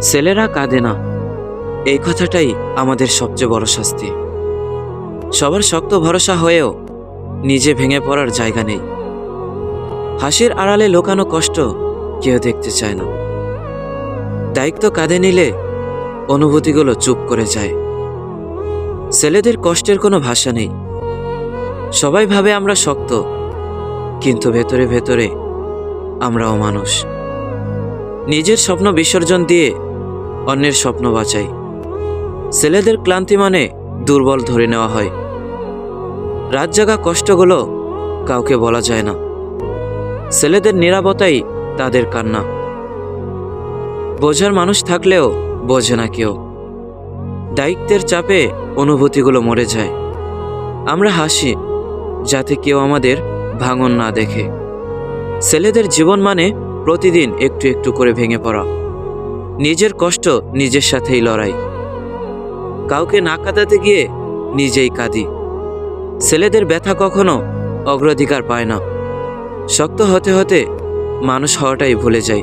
ছেলেরা কাঁদে না। এই কথাটাই আমাদের সবচেয়ে বড় শাস্তি। সবার শক্ত ভরসা হয়েও নিজে ভেঙে পড়ার জায়গা নেই। হাসির আড়ালে লোকানো কষ্ট কেউ দেখতে চায় না। দায়িত্ব কাঁধে নিলে অনুভূতিগুলো চুপ করে যায়। ছেলেদের কষ্টের কোনো ভাষা নেই। সবাই ভাবে আমরা শক্ত, কিন্তু ভেতরে ভেতরে আমরাও মানুষ। নিজের স্বপ্ন বিসর্জন দিয়ে অন্যের স্বপ্ন বাঁচাই। ছেলেদের ক্লান্তি মানে দুর্বল ধরে নেওয়া হয়। রাত জাগা কষ্টগুলো কাউকে বলা যায় না। ছেলেদের নিরাপত্তাই তাদের কান্না। বোঝার মানুষ থাকলেও বোঝে না কেউ। দায়িত্বের চাপে অনুভূতিগুলো মরে যায়। আমরা হাসি, যাতে কেউ আমাদের ভাঙন না দেখে। ছেলেদের জীবন মানে প্রতিদিন একটু একটু করে ভেঙে পড়া। নিজের কষ্ট নিজের সাথেই লড়াই। কাউকে না কাঁদাতে গিয়ে নিজেই কাঁদি। ছেলেদের ব্যথা কখনো অগ্রাধিকার পায় না। শক্ত হতে হতে মানুষ হওয়াটাই ভুলে যায়।